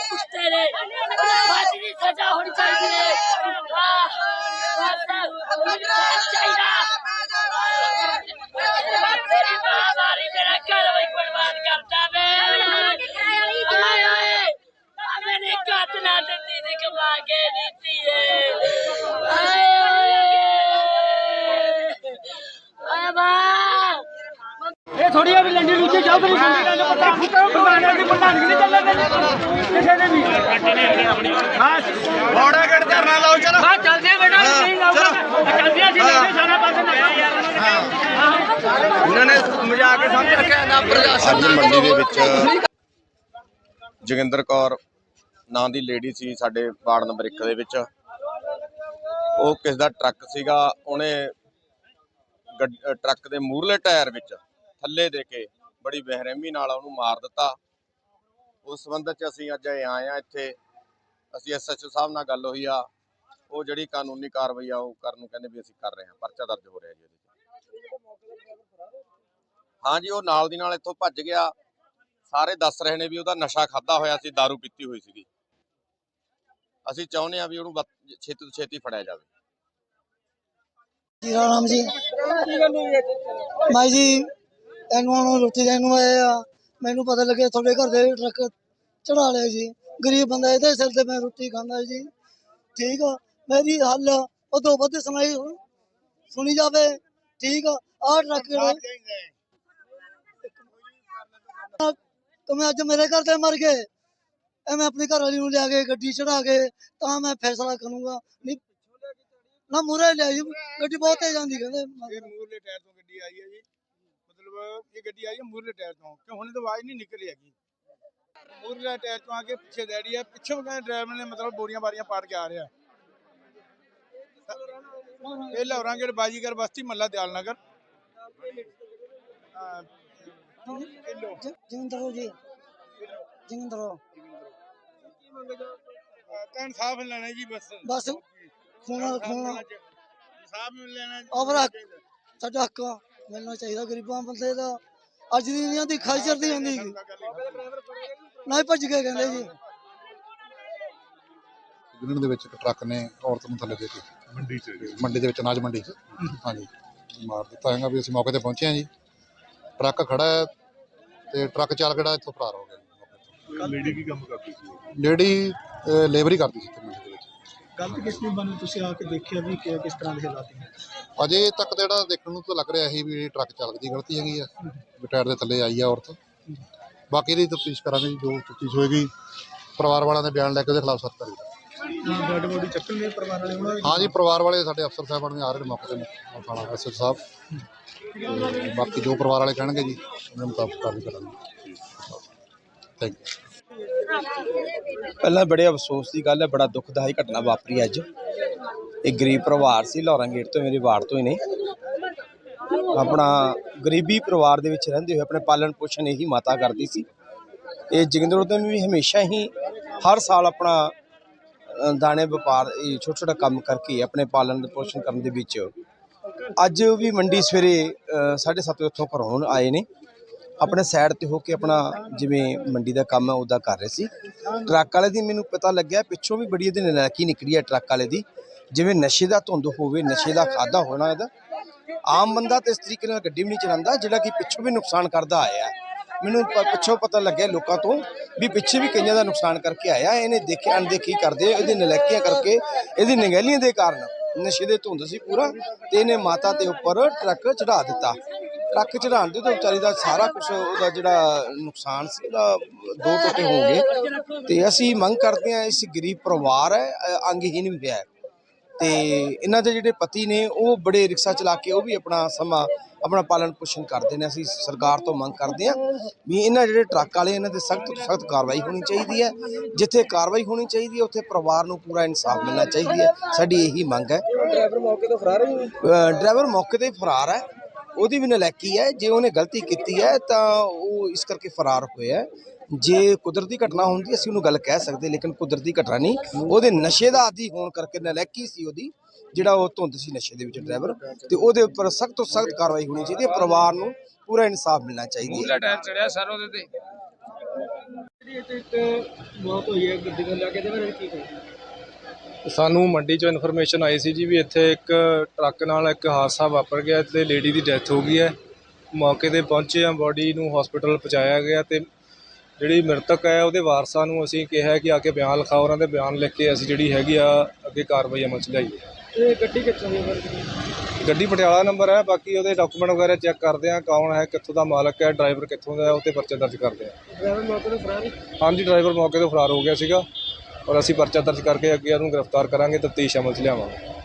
પૂછતે રે ફાંસીની સજા હોની ચાહીએ વાહ વાહ સાહેબ હોની ચાહીએ ਇਹ ਥੋੜੀ ਆ ਵੀ ਲੰਡੀ ਲੁੱਚੀ ਜਾਓ ਤੇਰੀ ਸੰਦੀ ਗੱਲ ਪਤਾ ਫੁੱਟਾ ਬਰਬਾਦ ਦੀ ਪ੍ਰਧਾਨਗੀ ਨਹੀਂ ਚੱਲਣ ਕਿਸੇ ਨੇ ਵੀ। ਹਾਂ ਬੋੜਾ ਗੜ ਧਰਨਾ ਲਾਓ ਚਲੋ। ਹਾਂ ਚੱਲਦੇ ਆ ਬੇਟਾ ਨਹੀਂ ਲਾਊਗਾ ਚੱਲਦੇ ਆ ਜੀ ਸਾਰਾ ਪਾਸੇ ਨਾ ਯਾਰ ਇਹਨਾਂ ਨੇ ਮਜ਼ਾਕ ਕੇ ਸਮਝ ਰੱਖਿਆ ਨਾ ਪ੍ਰਸ਼ਾਸਨ ਅੱਜ ਮੰਡੀ ਦੇ ਵਿੱਚ ਜੋਗਿੰਦਰ ਕੌਰ ਨਾਂ ਦੀ ਲੇਡੀ ਸੀ ਸਾਡੇ ਵਾਰਡ ਨੰਬਰ 1 ਦੇ ਵਿੱਚ। ਉਹ ਕਿਸ ਦਾ ਟਰੱਕ ਸੀਗਾ ਉਹਨੇ ਟਰੱਕ ਦੇ ਮੂਹਰਲੇ ਟਾਇਰ ਵਿੱਚ ਥੱਲੇ ਦੇ ਕੇ ਬੜੀ ਬੇਰਹਿਮੀ ਨਾਲ ਉਹਨੂੰ ਮਾਰ ਦਿੱਤਾ। ਉਸ ਸੰਬੰਧ ਚ ਅਸੀਂ ਅੱਜ ਆਏ ਆ ਇੱਥੇ। ਅਸੀਂ ਐਸਐਚਓ ਸਾਹਿਬ ਨਾਲ ਗੱਲ ਹੋਈ ਆ। ਉਹ ਜਿਹੜੀ ਕਾਨੂੰਨੀ ਕਾਰਵਾਈ ਆ ਉਹ ਕਰਨ ਨੂੰ ਕਹਿੰਦੇ ਵੀ ਅਸੀਂ ਕਰ ਰਹੇ ਹਾਂ। ਪਰਚਾ ਦਰਜ ਹੋ ਰਿਹਾ ਜੀ ਉਹਦੇ 'ਚ। ਹਾਂਜੀ ਉਹ ਨਾਲ ਦੀ ਨਾਲ ਇੱਥੋਂ ਭੱਜ ਗਿਆ। ਸਾਰੇ ਦੱਸ ਰਹੇ ਨੇ ਵੀ ਉਹਦਾ ਨਸ਼ਾ ਖਾਦਾ ਹੋਇਆ ਸੀ दारू ਪੀਤੀ ਹੋਈ ਸੀਗੀ। ਅਸੀਂ ਚਾਹੁੰਦੇ ਆ ਵੀ ਉਹਨੂੰ ਛੇਤੀ ਤੋਂ ਛੇਤੀ ਫੜਿਆ ਜਾਵੇ। ਜੀ? ਰਾਮ ਜੀ? ਮੈਂ ਜੀ ਇਹਨੂੰ ਹੁਣ ਰੋਟੀ ਦੇਣ ਨੂੰ ਆਏ ਆ। ਮੈਨੂੰ ਪਤਾ ਲੱਗਿਆ ਤੁਹਾਡੇ ਘਰ ਦੇ ਟਰੱਕ ਚੜਾ ਲਿਆ ਜੀ। ਗਰੀਬ ਬੰਦਾ ਇਹਦੇ ਸਿਰ ਤੇ ਮੈਂ ਰੋਟੀ ਖਾਂਦਾ ਜੀ। ਠੀਕ ਆ ਮੇਰੀ ਹੱਲ ਉਹ ਤੋਂ ਵੱਧ ਸੁਣਾਈ ਸੁਣੀ ਜਾਵੇ। ਠੀਕ ਆ ਆਹ ਟਰੱਕ ਕਮੇ ਅੱਜ ਮੇਰੇ ਘਰ ਦੇ ਮਰ ਗਏ। ਐ ਮੈਂ ਆਪਣੀ ਘਰ ਵਾਲੀ ਨੂੰ ਲਿਆ ਕੇ ਗੱਡੀ ਚੜਾ ਕੇ ਤਾਂ ਮੈਂ ਫੈਸਲਾ ਕਰੂੰਗਾ। ਨਹੀਂ ਨਾ ਮੂਰੇ ਲਿਆ ਜੀ ਗੱਡੀ ਬਹੁਤ ਤੇਜ਼ ਆਉਂਦੀ ਕਹਿੰਦੇ। ਇਹ ਮੂਰਲੇ ਟਾਇਰ ਤੋਂ ਗੱਡੀ ਆਈ ਹੈ ਜੀ। ਮਤਲਬ ਇਹ ਗੱਡੀ ਆਈ ਹੈ ਮੂਰਲੇ ਟਾਇਰ ਤੋਂ ਕਿ ਹੁਣੇ ਤਾਂ ਆਵਾਜ਼ ਨਹੀਂ ਨਿਕਲੀ ਹੈਗੀ ਮੂਰਲੇ ਟਾਇਰ ਤੋਂ ਆ ਕੇ ਪਿੱਛੇ ਡੈਡੀ ਆ ਪਿੱਛੋਂ ਕਹਿੰਦੇ ਡਰਾਈਵਰ ਨੇ ਮਤਲਬ ਬੋਰੀਆਂ ਬਾਰੀਆਂ ਪਾੜ ਕੇ ਆ ਰਿਹਾ ਇਹ ਲੌਰਾਂਗੜ ਬਾਜੀਗਰ ਬਸਤੀ ਮੱਲਾ ਦਿਆਲ ਨਗਰ ਹਾਂ, ਕਿਲੋ ਜ- ਜਗਿੰਦਰੋ ਜੀ ਜਗਿੰਦਰੋ ਅਹ ਤਾਂ ਇਨਸਾਫ ਲੈਣਾ ਜੀ ਬਸ ਬਸ ਖੂਨ ਖੂਨ ਇਨਸਾਫ ਮਿਲ ਲੈਣਾ ਜੀ। ਔਰ ਸਾਡਾ ਹੱਕ ਮਿਲਣਾ ਚਾਹੀਦਾ ਗਰੀਬਾਂ ਬੰਦੇ ਦਾ। ਅੱਜ ਦੀ ਦੁਨੀਆ ਦੀ ਖਾਈ ਚੜਦੀ ਹੁੰਦੀ ਹੈਗੀ। ਨਾ ਹੀ ਭੱਜ ਕੇ ਕਹਿੰਦੇ ਜੀ। ਯੂਨੀਅਨ ਦੇ ਵਿੱਚ ਇੱਕ ਟਰੱਕ ਨੇ ਔਰਤ ਨੂੰ ਥੱਲੇ ਦੇ ਕੇ ਮੰਡੀ 'ਚ ਮੰਡੀ ਦੇ ਵਿੱਚ ਅਨਾਜ ਮੰਡੀ 'ਚ। ਹਾਂਜੀ। ਮਾਰ ਦਿੱਤਾ ਹੈਗਾ ਵੀ ਅਸੀਂ ਮੌਕੇ ਤੇ ਪਹੁੰਚੇ ਹਾਂ ਜੀ। ਟਰੱਕ ਖੜਾ ਹੈ ਤੇ ਟਰੱਕ ਚਾਲਕ ਜਿਹੜਾ ਇੱਥੋਂ ਫਰਾਰ ਹੋ ਗਿਆ ਲੇਡੀ ਕੀ ਕੰਮ ਕਰਦੀ ਸੀ? ਲੇਡੀ ਲੇਬਰ ਹੀ ਕਰਦੀ ਸੀ ਮੰਡੀ ਦੇ ਵਿੱਚ। ਗਲਤ ਕਿਸ ਨੇ ਬਣੀ ਤੁਸੀਂ ਆ ਕੇ ਦੇਖਿਆ ਵੀ ਕਿ ਕਿਸ ਤਰ੍ਹਾਂ ਦੇ ਹਾਲਾਤ ਨੇ? ਅਜੇ ਤੱਕ ਤਾਂ ਜਿਹੜਾ ਦੇਖਣ ਨੂੰ ਤਾਂ ਲੱਗ ਰਿਹਾ ਸੀ ਵੀ ਟਰੱਕ ਚਾਲਕ ਦੀ ਗਲਤੀ ਹੈਗੀ ਆ, ਵੀ ਟਾਇਰ ਦੇ ਥੱਲੇ ਆਈ ਆ ਔਰਤ। ਬਾਕੀ ਦੀ ਤਫਤੀਸ਼ ਕਰਾਂਗੇ ਜੀ, ਜੋ ਤਫਤੀਸ਼ ਹੋਏਗੀ। ਪਰਿਵਾਰ ਵਾਲਿਆਂ ਦੇ ਬਿਆਨ ਲੈ ਕੇ ਉਹਦੇ ਖਿਲਾਫ ਸਖਤ ਕਰਾਂਗੇ। ਡੈਡ ਬੋਡੀ ਚੱਕਣ ਦੇ ਪਰਿਵਾਰ ਵਾਲੇ ਉਹਨਾਂ ਹਾਂ ਜੀ, ਪਰਿਵਾਰ ਵਾਲੇ ਸਾਡੇ ਅਫਸਰ ਸਾਹਿਬਾਨ ਵੀ ਆ ਰਹੇ ਨੇ ਮੌਕੇ ਤੇ ਥਾਣਾ ਐਸਐਚ ਸਾਹਿਬ। ਤੇ ਬਾਕੀ ਜੋ ਪਰਿਵਾਰ ਵਾਲੇ ਕਹਿਣਗੇ ਜੀ, ਉਹਨਾਂ ਮੁਤਾਬਕ ਕਾਰਵਾਈ ਕਰਾਂਗੇ। ਥੈਂਕ ਯੂ ਪਹਿਲਾਂ ਬੜੇ ਅਫਸੋਸ ਦੀ ਗੱਲ ਹੈ, ਬੜਾ ਦੁਖਦਾਈ ਘਟਨਾ ਵਾਪਰੀ ਅੱਜ। ਇਹ ਗਰੀਬ ਪਰਿਵਾਰ ਸੀ ਲੋਰਾਂ ਗੇਟ ਤੋਂ ਮੇਰੇ ਵਾਰਡ ਤੋਂ ਹੀ ਨੇ ਆਪਣਾ ਗਰੀਬੀ ਪਰਿਵਾਰ ਦੇ ਵਿੱਚ ਰਹਿੰਦੇ ਹੋਏ ਆਪਣੇ ਪਾਲਣ ਪੋਸ਼ਣ ਇਹੀ ਮਾਤਾ ਕਰਦੀ ਸੀ। ਇਹ ਜਗਿੰਦਰ ਉਦਮ ਵੀ ਹਮੇਸ਼ਾ ਹੀ ਹਰ ਸਾਲ ਆਪਣਾ ਦਾਣੇ ਵਪਾਰ, ਇਹ ਛੋਟਾ ਛੋਟਾ ਕੰਮ ਕਰਕੇ ਆਪਣੇ ਪਾਲਣ ਪੋਸ਼ਣ ਕਰਨ ਦੇ ਵਿੱਚ ਅੱਜ ਵੀ ਮੰਡੀ ਸਵੇਰੇ 7:30 ਵਜੇ ਉੱਥੋਂ ਘਰੋਂ ਆਏ ਨੇ। ਆਪਣੇ ਸਾਈਡ ਤੇ ਹੋ ਕੇ ਆਪਣਾ ਜਿਵੇਂ ਮੰਡੀ ਦਾ ਕੰਮ ਹੈ ਉਹਦਾ ਕਰ ਰਹੇ ਸੀ। ਟਰੱਕ ਵਾਲੇ ਦੀ ਮੈਨੂੰ ਪਤਾ ਲੱਗਿਆ, ਪਿੱਛੋਂ ਵੀ ਬੜੀ ਇਹਦੀ ਨਲਾਇਕੀ ਨਿਕਲੀ ਹੈ ਟਰੱਕ ਵਾਲੇ ਦੀ। ਜਿਵੇਂ ਨਸ਼ੇ ਦਾ ਧੁੰਦ ਹੋਵੇ, ਨਸ਼ੇ ਦਾ ਖਾਦਾ ਹੋਣਾ ਇਹਦਾ। ਆਮ ਬੰਦਾ ਤੇ ਇਸ ਤਰੀਕੇ ਨਾਲ ਗੱਡੀ ਵੀ ਨਹੀਂ ਚਲਾਉਂਦਾ, ਜਿਹੜਾ ਕਿ ਪਿੱਛੋਂ ਵੀ ਨੁਕਸਾਨ ਕਰਦਾ ਆਇਆ। ਮੈਨੂੰ ਪ- ਪਿੱਛੋਂ ਪਤਾ ਲੱਗਿਆ ਲੋਕਾਂ ਤੋਂ ਵੀ ਪਿੱਛੇ ਵੀ ਕਈਆਂ ਦਾ ਨੁਕਸਾਨ ਕਰਕੇ ਆਇਆ। ਇਹਨੇ ਦੇਖਿਆ ਅਣਦੇਖੀ ਕਰਦੇ ਇਹਦੇ ਨਲਾਇਕੀਆਂ ਕਰਕੇ, ਇਹਦੀ ਨਗਹਿਲੀਆਂ ਦੇ ਕਾਰਨ ਨਸ਼ੇ ਦੇ ਧੁੰਦ ਸੀ ਪੂਰਾ ਤੇ ਇਹਨੇ ਮਾਤਾ ਦੇ ਉੱਪਰ ਟਰੱਕ ਚੜਾ ਦਿੱਤਾ। ਟਰੱਕ ਚੜਾਉਣ ਦੇ ਤੋਂ ਵਿਚਾਰੀ ਦਾ ਸਾਰਾ ਕੁਝ ਉਹਦਾ ਜਿਹੜਾ ਨੁਕਸਾਨ ਸੀ ਉਹਦਾ ਦੋ ਟੋਟੇ ਹੋ ਗਏ। ਤੇ ਅਸੀਂ ਮੰਗ ਕਰਦੇ ਹਾਂ ਇਸ ਗਰੀਬ ਪਰਿਵਾਰ ਹੈ ਅੰਗਹੀਨ ਵੀ ਹੈ। ਤੇ ਇਹਨਾਂ ਦੇ ਜਿਹੜੇ ਪਤੀ ਨੇ ਉਹ ਬੜੇ ਰਿਕਸ਼ਾ ਚਲਾ ਕੇ ਉਹ ਵੀ ਆਪਣਾ ਸਮਾਂ ਆਪਣਾ ਪਾਲਣ ਪੋਸ਼ਣ ਕਰਦੇ ਨੇ। ਅਸੀਂ ਸਰਕਾਰ ਤੋਂ ਮੰਗ ਕਰਦੇ ਹਾਂ ਵੀ ਇਹਨਾਂ ਜਿਹੜੇ ਟਰੱਕ ਵਾਲੇ ਇਹਨਾਂ ਤੇ ਸਖਤ ਤੋਂ ਸਖਤ ਕਾਰਵਾਈ ਹੋਣੀ ਚਾਹੀਦੀ ਹੈ। ਜਿੱਥੇ ਕਾਰਵਾਈ ਹੋਣੀ ਚਾਹੀਦੀ ਹੈ ਉੱਥੇ ਪਰਿਵਾਰ ਨੂੰ ਪੂਰਾ ਇਨਸਾਫ ਮਿਲਣਾ ਚਾਹੀਦੀ ਹੈ। ਸਾਡੀ ਇਹੀ ਮੰਗ ਹੈ। ਡਰਾਈਵਰ ਮੌਕੇ ਤੋਂ ਫਰਾਰ ਹੈ ਡਰਾਈਵਰ ਮੌਕੇ ਤੇ ਫਰਾਰ ਹੈ। ਉਹਦੀ ਵੀ ਨਲਾਇਕੀ ਹੈ ਜੇ ਉਹਨੇ ਗਲਤੀ ਕੀਤੀ ਹੈ ਤਾਂ ਉਹ ਇਸ ਕਰਕੇ ਫਰਾਰ ਹੋਇਆ ਹੈ। ਜੇ ਕੁਦਰਤੀ ਘਟਨਾ ਹੁੰਦੀ ਅਸੀਂ ਉਹਨੂੰ ਗੱਲ ਕਹਿ ਸਕਦੇ ਲੇਕਿਨ ਕੁਦਰਤੀ ਘਟਨਾ ਨਹੀਂ। ਉਹਦੇ ਨਸ਼ੇ ਦਾ ਆਦੀ ਹੋਣ ਕਰਕੇ ਨਲਾਇਕੀ ਸੀ ਉਹਦੀ ਜਿਹੜਾ ਉਹ ਧੁੰਦ ਸੀ ਨਸ਼ੇ ਦੇ ਵਿੱਚ ਡਰਾਈਵਰ। ਤੇ ਉਹਦੇ ਉੱਪਰ ਸਖਤ ਤੋਂ ਸਖਤ ਕਾਰਵਾਈ ਹੋਣੀ ਚਾਹੀਦੀ ਹੈ ਪਰਿਵਾਰ ਨੂੰ ਪੂਰਾ ਇਨਸਾਫ ਮਿਲਣਾ ਚਾਹੀਦਾ ਹੈ। ਟਾਇਰ ਚੜਿਆ ਸਰ ਉਹਦੇ ਤੇ। ਜਿਹੜੀ ਇੱਕ ਮੌਤ ਹੋਈ ਹੈ ਗੱਡੀ ਤੋਂ ਲੈ ਕੇ ਤੇ ਫਿਰ ਕੀ ਕਹੋਗੇ? ਸਾਨੂੰ ਮੰਡੀ 'ਚੋਂ ਇਨਫੋਰਮੇਸ਼ਨ ਆਈ ਸੀ ਜੀ ਵੀ ਇੱਥੇ ਇੱਕ ਟਰੱਕ ਨਾਲ ਇੱਕ ਹਾਦਸਾ ਵਾਪਰ ਗਿਆ ਤੇ ਲੇਡੀ ਦੀ ਡੈਥ ਹੋ ਗਈ ਹੈ। ਮੌਕੇ ਤੇ ਪਹੁੰਚੇ ਆ ਬੋਡੀ ਨੂੰ ਹਸਪੀਟਲ ਪਹੁੰਚਾਇਆ ਗਿਆ ਤੇ ਜਿਹੜੀ ਮ੍ਰਿਤਕ ਹੈ ਉਹਦੇ ਵਾਰਸਾਂ ਨੂੰ ਅਸੀਂ ਕਿਹਾ ਕਿ ਆ ਕੇ ਬਿਆਨ ਲਿਖਾਓ ਉਹਨਾਂ ਦੇ ਬਿਆਨ ਲਿਖ ਕੇ ਅਸੀਂ ਜਿਹੜੀ ਹੈਗੀ ਆ ਅੱਗੇ ਕਾਰਵਾਈ ਅਮਲ 'ਚ ਲਿਆਈਏ। ਇਹ ਗੱਡੀ ਕਿੱਥੋਂ ਦੀ ਹੈ? ਗੱਡੀ ਪਟਿਆਲਾ ਨੰਬਰ ਹੈ ਬਾਕੀ ਉਹਦੇ ਡਾਕੂਮੈਂਟ ਵਗੈਰਾ ਚੈੱਕ ਕਰਦੇ ਆ ਕੌਣ ਹੈ ਕਿੱਥੋਂ ਦਾ ਮਾਲਕ ਹੈ ਡਰਾਈਵਰ ਕਿੱਥੋਂ ਦਾ ਹੈ ਉਹ 'ਤੇ ਪਰਚਾ ਦਰਜ ਕਰਦੇ ਆ ਡਰਾਈਵਰ ਮੌਕੇ ਤੋਂ ਫਰਾਰ ਹੈ? ਹਾਂਜੀ ਡਰਾਈਵਰ ਮੌਕੇ ਤੋਂ ਫਰਾਰ ਹੋ ਗਿਆ ਸੀਗਾ। ਔਰ ਅਸੀਂ ਪਰਚਾ ਦਰਜ ਕਰਕੇ ਅੱਗੇ ਉਹਨੂੰ ਗ੍ਰਿਫਤਾਰ ਕਰਾਂਗੇ ਤਫਤੀਸ਼ ਅਮਲ 'ਚ ਲਿਆਵਾਂਗੇ।